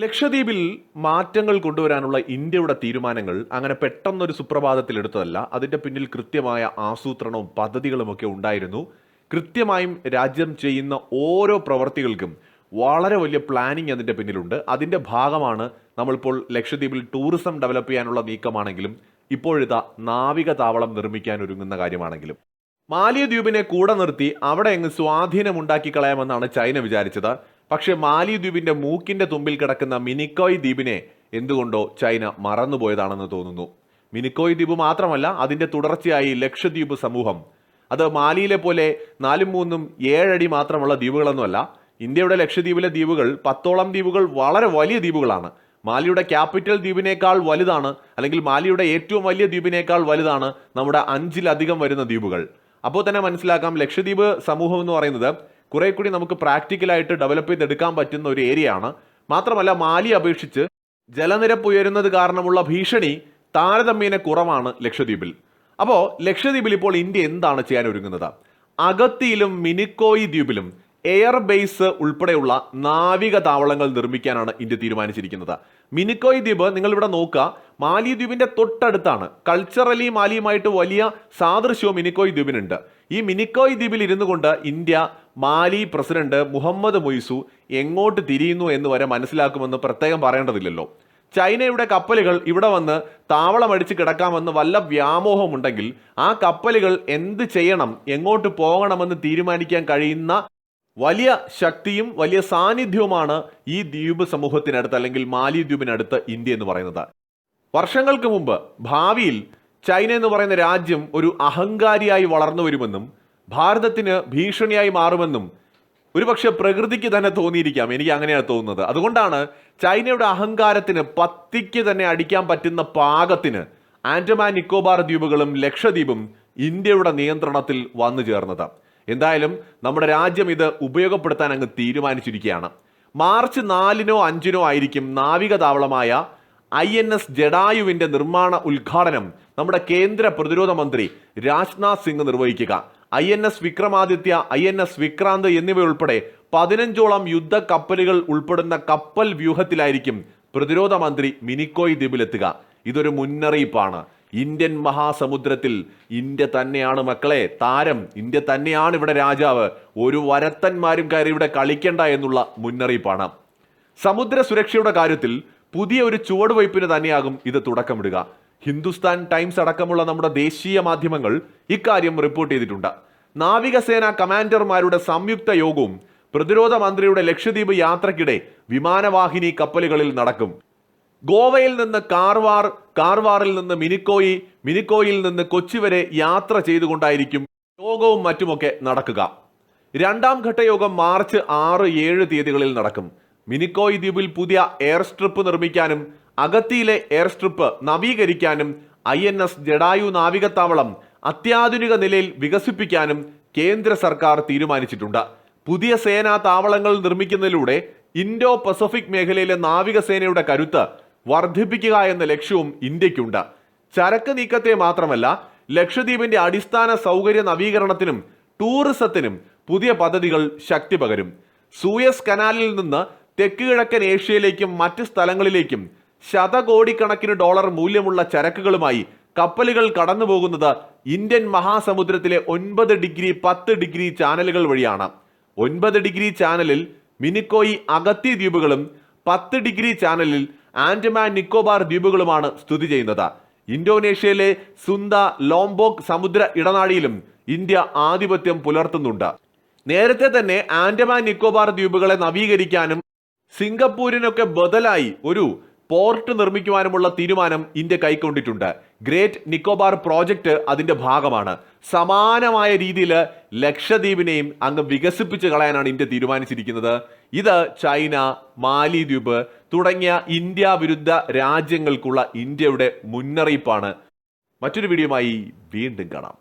ലക്ഷദ്വീപിൽ മാറ്റങ്ങൾ കൊണ്ടുവരാനുള്ള ഇന്ത്യയുടെ തീരുമാനങ്ങൾ അങ്ങനെ പെട്ടെന്നൊരു സുപ്രഭാതത്തിൽ എടുത്തതല്ല. അതിന്റെ പിന്നിൽ കൃത്യമായ ആസൂത്രണവും പദ്ധതികളുമൊക്കെ ഉണ്ടായിരുന്നു. കൃത്യമായും രാജ്യം ചെയ്യുന്ന ഓരോ പ്രവർത്തികൾക്കും വളരെ വലിയ പ്ലാനിങ് അതിന്റെ പിന്നിലുണ്ട്. അതിന്റെ ഭാഗമാണ് നമ്മളിപ്പോൾ ലക്ഷദ്വീപിൽ ടൂറിസം ഡെവലപ്പ് ചെയ്യാനുള്ള നീക്കമാണെങ്കിലും ഇപ്പോഴിതാ നാവിക താവളം നിർമ്മിക്കാൻ ഒരുങ്ങുന്ന കാര്യമാണെങ്കിലും. മാലിയദ്വീപിനെ കൂടെ നിർത്തി അവിടെ അങ്ങ് സ്വാധീനമുണ്ടാക്കി കളയാമെന്നാണ് ചൈന വിചാരിച്ചത്. പക്ഷെ മാലിദ്വീപിന്റെ മൂക്കിന്റെ തുമ്പിൽ കിടക്കുന്ന മിനിക്കോയ് ദ്വീപിനെ എന്തുകൊണ്ടോ ചൈന മറന്നുപോയതാണെന്ന് തോന്നുന്നു. മിനിക്കോയ് ദ്വീപ് മാത്രമല്ല അതിന്റെ തുടർച്ചയായി ലക്ഷദ്വീപ് സമൂഹം. അത് മാലിയിലെ പോലെ നാലും മൂന്നും ഏഴടി മാത്രമുള്ള ദ്വീപുകളൊന്നുമല്ല ഇന്ത്യയുടെ ലക്ഷദ്വീപിലെ ദ്വീപുകൾ പത്തോളം ദ്വീപുകൾ വളരെ വലിയ ദ്വീപുകളാണ്. മാലിയുടെ ക്യാപിറ്റൽ ദ്വീപിനേക്കാൾ വലുതാണ് അല്ലെങ്കിൽ മാലിയുടെ ഏറ്റവും വലിയ ദ്വീപിനേക്കാൾ വലുതാണ് നമ്മുടെ അഞ്ചിലധികം വരുന്ന ദ്വീപുകൾ. അപ്പോൾ തന്നെ മനസ്സിലാക്കാം ലക്ഷദ്വീപ് സമൂഹം എന്ന് പറയുന്നത് കുറെ കൂടി നമുക്ക് പ്രാക്ടിക്കലായിട്ട് ഡെവലപ്പ് ചെയ്തെടുക്കാൻ പറ്റുന്ന ഒരു ഏരിയ ആണ് മാത്രമല്ല മാലി അപേക്ഷിച്ച് ജലനിരപ്പ് ഉയരുന്നത് കാരണമുള്ള ഭീഷണി താരതമ്യേന കുറവാണ് ലക്ഷദ്വീപിൽ. അപ്പോൾ ലക്ഷദ്വീപിൽ ഇപ്പോൾ ഇന്ത്യ എന്താണ് ചെയ്യാൻ ഒരുങ്ങുന്നത്? അഗത്തിയിലും മിനിക്കോയി ദ്വീപിലും എയർ ബേസ് ഉൾപ്പെടെയുള്ള നാവിക താവളങ്ങൾ നിർമ്മിക്കാനാണ് ഇന്ത്യ തീരുമാനിച്ചിരിക്കുന്നത്. മിനിക്കോയ് ദ്വീപ് നിങ്ങൾ ഇവിടെ നോക്കുക മാലി ദ്വീപിന്റെ തൊട്ടടുത്താണ്. കൾച്ചറലി മാലിയുമായിട്ട് വലിയ സാദൃശ്യവും മിനിക്കോയ് ദ്വീപിനുണ്ട്. ഈ മിനിക്കോയ് ദ്വീപിൽ ഇരുന്നു കൊണ്ട് ഇന്ത്യ മാലി പ്രസിഡന്റ് മുഹമ്മദ് മൊയ്സു എങ്ങോട്ട് തിരിയുന്നു എന്ന് വരെ മനസ്സിലാക്കുമെന്ന് പ്രത്യേകം പറയേണ്ടതില്ലല്ലോ. ചൈനയുടെ കപ്പലുകൾ ഇവിടെ വന്ന് താവളമടിച്ച് കിടക്കാമെന്ന് വല്ല വ്യാമോഹമുണ്ടെങ്കിൽ ആ കപ്പലുകൾ എന്ത് ചെയ്യണം എങ്ങോട്ട് പോകണമെന്ന് തീരുമാനിക്കാൻ കഴിയുന്ന വലിയ ശക്തിയും വലിയ സാന്നിധ്യവുമാണ് ഈ ദ്വീപ് സമൂഹത്തിനടുത്ത് അല്ലെങ്കിൽ മാലി ദ്വീപിനടുത്ത് ഇന്ത്യ എന്ന് പറയുന്നത്. വർഷങ്ങൾക്ക് മുമ്പ് ഭാവിയിൽ ചൈന എന്ന് പറയുന്ന രാജ്യം ഒരു അഹങ്കാരിയായി വളർന്നു വരുമെന്നും ഭാരതത്തിന് ഭീഷണിയായി മാറുമെന്നും ഒരുപക്ഷെ പ്രകൃതിക്ക് തന്നെ തോന്നിയിരിക്കാം. എനിക്ക് അങ്ങനെയാണ് തോന്നുന്നത്. അതുകൊണ്ടാണ് ചൈനയുടെ അഹങ്കാരത്തിന് പത്തിക്ക് തന്നെ അടിക്കാൻ പറ്റുന്ന പാകത്തിന് ആൻഡമാൻ നിക്കോബാർ ദ്വീപുകളും ലക്ഷദ്വീപും ഇന്ത്യയുടെ നിയന്ത്രണത്തിൽ വന്നു ചേർന്നത്. എന്തായാലും നമ്മുടെ രാജ്യം ഇത് ഉപയോഗപ്പെടുത്താൻ അങ്ങ് തീരുമാനിച്ചിരിക്കുകയാണ്. മാർച്ച് നാലിനോ അഞ്ചിനോ ആയിരിക്കും നാവിക താവളമായ ഐ എൻ എസ് ജഡായുവിന്റെ നിർമ്മാണ ഉദ്ഘാടനം നമ്മുടെ കേന്ദ്ര പ്രതിരോധ മന്ത്രി രാജ്നാഥ് സിംഗ് നിർവഹിക്കുക. I N S Vikramaditya I N S Vikrant എന്നിവയുൾപ്പെടെ പതിനഞ്ചോളം യുദ്ധ കപ്പലുകൾ ഉൾപ്പെടുന്ന കപ്പൽ വ്യൂഹത്തിലായിരിക്കും പ്രതിരോധ മന്ത്രി മിനിക്കോയ് ദ്വീപിലെത്തുക. ഇതൊരു മുന്നറിയിപ്പാണ്. ഇന്ത്യൻ മഹാസമുദ്രത്തിൽ ഇന്ത്യ തന്നെയാണ് മക്കളെ താരം. ഇന്ത്യ തന്നെയാണ് ഇവിടെ രാജാവ്. ഒരു വരത്തന്മാരും കയറി ഇവിടെ കളിക്കണ്ട എന്നുള്ള മുന്നറിയിപ്പാണ്. സമുദ്ര സുരക്ഷയുടെ കാര്യത്തിൽ പുതിയ ഒരു ചുവടുവയ്പ്പിന് തന്നെയാകും ഇത് തുടക്കമിടുക. ഹിന്ദുസ്ഥാൻ ടൈംസ് അടക്കമുള്ള നമ്മുടെ ദേശീയ മാധ്യമങ്ങൾ ഇക്കാര്യം റിപ്പോർട്ട് ചെയ്തിട്ടുണ്ട്. നാവികസേന കമാൻഡർമാരുടെ സംയുക്ത യോഗവും പ്രതിരോധ മന്ത്രിയുടെ ലക്ഷദ്വീപ് യാത്രക്കിടെ വിമാനവാഹിനി കപ്പലുകളിൽ നടക്കും. ഗോവയിൽ നിന്ന് കാർവാർ കാർവാറിൽ നിന്ന് മിനിക്കോയി മിനിക്കോയിൽ നിന്ന് കൊച്ചി വരെ യാത്ര ചെയ്തുകൊണ്ടായിരിക്കും യോഗവും മറ്റുമൊക്കെ നടക്കുക. രണ്ടാം ഘട്ട യോഗം മാർച്ച് ആറ് ഏഴ് തീയതികളിൽ നടക്കും. മിനിക്കോയ് ദ്വീപിൽ പുതിയ എയർ സ്ട്രിപ്പ് നിർമ്മിക്കാനും അഗത്തിയിലെ എയർ സ്ട്രിപ്പ് നവീകരിക്കാനും ഐ എൻ എസ് ജഡായു നാവികത്താവളം അത്യാധുനിക നിലയിൽ വികസിപ്പിക്കാനും കേന്ദ്ര സർക്കാർ തീരുമാനിച്ചിട്ടുണ്ട്. പുതിയ സേനാ താവളങ്ങൾ നിർമ്മിക്കുന്നതിലൂടെ ഇൻഡോ പസഫിക് മേഖലയിലെ നാവികസേനയുടെ കരുത്ത് വർദ്ധിപ്പിക്കുക എന്ന ലക്ഷ്യവും ഇന്ത്യക്കുണ്ട്. ചരക്ക് നീക്കത്തെ മാത്രമല്ല ലക്ഷദ്വീപിന്റെ അടിസ്ഥാന സൗകര്യ നവീകരണത്തിനും ടൂറിസത്തിനും പുതിയ പദ്ധതികൾ ശക്തി പകരും. സൂയസ് കനാലിൽ നിന്ന് തെക്ക് കിഴക്കൻ ഏഷ്യയിലേക്കും മറ്റ് സ്ഥലങ്ങളിലേക്കും ശതകോടിക്കണക്കിന് ഡോളർ മൂല്യമുള്ള ചരക്കുകളുമായി കപ്പലുകൾ കടന്നു പോകുന്നത് ഇന്ത്യൻ മഹാസമുദ്രത്തിലെ ഒൻപത് ഡിഗ്രി പത്ത് ഡിഗ്രി ചാനലുകൾ വഴിയാണ്. ഒൻപത് ഡിഗ്രി ചാനലിൽ മിനിക്കോയി അഗത്തി ദ്വീപുകളും പത്ത് ഡിഗ്രി ചാനലിൽ ആൻഡമാൻ നിക്കോബാർ ദ്വീപുകളുമാണ് സ്ഥിതി ചെയ്യുന്നത്. ഇന്തോനേഷ്യയിലെ സുന്ദ ലോംബോക് സമുദ്ര ഇടനാഴിയിലും ഇന്ത്യ ആധിപത്യം പുലർത്തുന്നുണ്ട്. നേരത്തെ തന്നെ ആൻഡമാൻ നിക്കോബാർ ദ്വീപുകളെ നവീകരിക്കാനും സിംഗപ്പൂരിനൊക്കെ ബദലായി ഒരു പോർട്ട് നിർമ്മിക്കുവാനുമുള്ള തീരുമാനം ഇന്ത്യ കൈക്കൊണ്ടിട്ടുണ്ട്. ഗ്രേറ്റ് നിക്കോബാർ പ്രോജക്റ്റ് അതിന്റെ ഭാഗമാണ്. സമാനമായ രീതിയിൽ ലക്ഷദ്വീപിനെയും അങ്ങ് വികസിപ്പിച്ച് കളയാനാണ് ഇന്ത്യ തീരുമാനിച്ചിരിക്കുന്നത്. ഇത് ചൈന മാലിദ്വീപ് തുടങ്ങിയ ഇന്ത്യ വിരുദ്ധ രാജ്യങ്ങൾക്കുള്ള ഇന്ത്യയുടെ മുന്നറിയിപ്പാണ്. മറ്റൊരു വീഡിയോയുമായി വീണ്ടും കാണാം.